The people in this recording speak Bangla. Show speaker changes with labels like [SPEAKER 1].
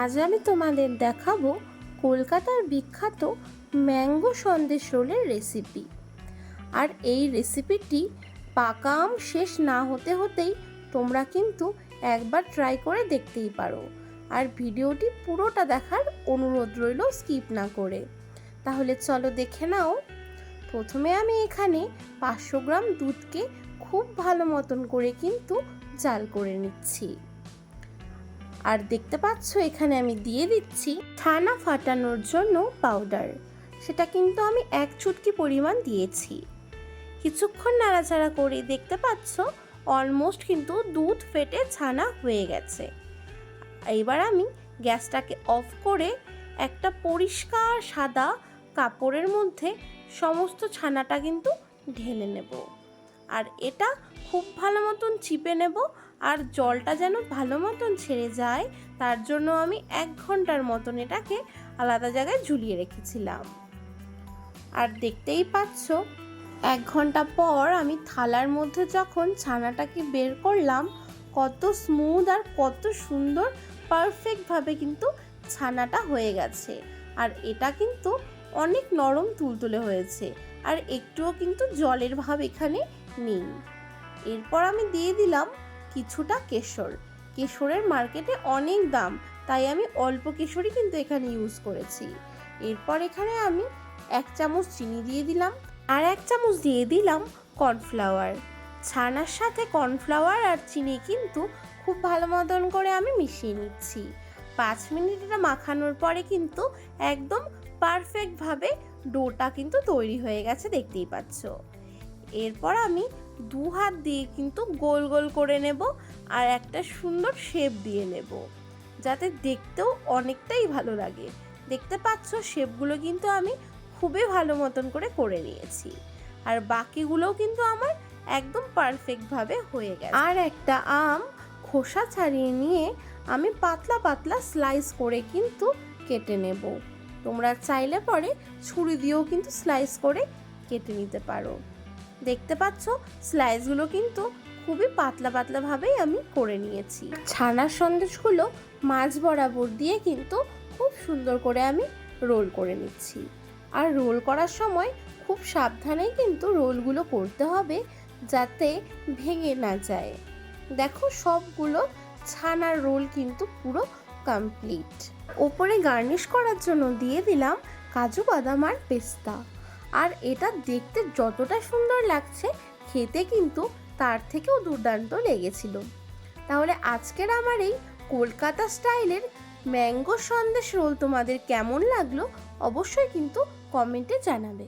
[SPEAKER 1] আজ আমি তোমাদের দেখাবো কলকাতার বিখ্যাত ম্যাঙ্গো সন্দেশ রোলের রেসিপি আর এই রেসিপিটি পাকা আম শেষ না হতে হতেই তোমরা কিন্তু একবার ট্রাই করে দেখতেই পারো। আর ভিডিওটি পুরোটা দেখার অনুরোধ রইল স্কিপ না করে। তাহলে চলো দেখে নাও। প্রথমে আমি এখানে পাঁচশো গ্রাম দুধকে খুব ভালো মতন করে কিন্তু জাল করে নিচ্ছি। আর দেখতে পাচ্ছ, এখানে আমি দিয়ে দিচ্ছি ছানা ফাটানোর জন্য পাউডার সেটা কিন্তু আমি এক চুটকি পরিমাণ দিয়েছি। কিছুক্ষণ নাড়াচাড়া করে দেখতে পাচ্ছ অলমোস্ট কিন্তু দুধ ফেটে ছানা হয়ে গেছে। এবার আমি গ্যাসটাকে অফ করে একটা পরিষ্কার সাদা কাপড়ের মধ্যে সমস্ত ছানাটা কিন্তু ঢেলে নেব। আর এটা খুব ভালো মতন চিপে নেব আর জলটা যেন ভালো মতন ছেড়ে যায়, তার জন্য আমি এক ঘণ্টার মতন এটাকে আলাদা জায়গায় ঝুলিয়ে রেখেছিলাম। আর দেখতেই পাচ্ছ, এক ঘণ্টা পর আমি থালার মধ্যে যখন ছানাটাকে বের করলাম, কত স্মুথ আর কত সুন্দর পারফেক্টভাবে কিন্তু ছানাটা হয়ে গেছে। আর এটা কিন্তু অনেক নরম তুলতুলে হয়েছে, আর একটুও কিন্তু জলের ভাব এখানে নেই। এরপর আমি দিয়ে দিলাম কিছুটা কেশর। কেশরের মার্কেটে অনেক দাম, তাই আমি অল্প কেশরই কিন্তু এখানে ইউজ করেছি। এরপর এখানে আমি এক চামচ চিনি দিয়ে দিলাম আর এক চামচ দিয়ে দিলাম কর্নফ্লাওয়ার। ছানার সাথে কর্নফ্লাওয়ার আর চিনি কিন্তু খুব ভালো মতন করে আমি মিশিয়ে নিচ্ছি। পাঁচ মিনিট এটা মাখানোর পরে কিন্তু একদম পারফেক্টভাবে ডোটা কিন্তু তৈরি হয়ে গেছে, দেখতেই পাচ্ছ। এরপর আমি দু হাত দিয়ে কিন্তু গোল গোল করে নেব আর একটা সুন্দর শেপ দিয়ে নেব, যাতে দেখতেও অনেকটাই ভালো লাগে। দেখতে পাচ্ছ শেপগুলো কিন্তু আমি খুবই ভালো মতন করে করে নিয়েছি। আর বাকিগুলোও কিন্তু আমার একদম পারফেক্টভাবে হয়ে গেছে। আর একটা আম খোসা ছাড়িয়ে নিয়ে আমি পাতলা পাতলা স্লাইস করে কিন্তু কেটে নেব। তোমরা চাইলে পরে ছুরি দিয়েও কিন্তু স্লাইস করে কেটে নিতে পারো। দেখতে পাচ্ছ স্লাইসগুলো কিন্তু খুবই পাতলা পাতলাভাবেই আমি করে নিয়েছি। ছানার সন্দেশগুলো মাছ বরাবর দিয়ে কিন্তু খুব সুন্দর করে আমি রোল করে নিচ্ছি। আর রোল করার সময় খুব সাবধানেই কিন্তু রোলগুলো করতে হবে যাতে ভেঙে না যায়। দেখো সবগুলো ছানার রোল কিন্তু পুরো কমপ্লিট ওপরে গার্নিশ করার জন্য দিয়ে দিলাম কাজু বাদাম আর পেস্তা। আর এটা দেখতে যতটা সুন্দর লাগছে, খেতে কিন্তু তার থেকেও দুর্দান্ত লেগেছিল। তাহলে আজকের আমার এই কলকাতা স্টাইলের ম্যাঙ্গো সন্দেশ রোল তোমাদের কেমন লাগল, অবশ্যই কিন্তু কমেন্টে জানাবে।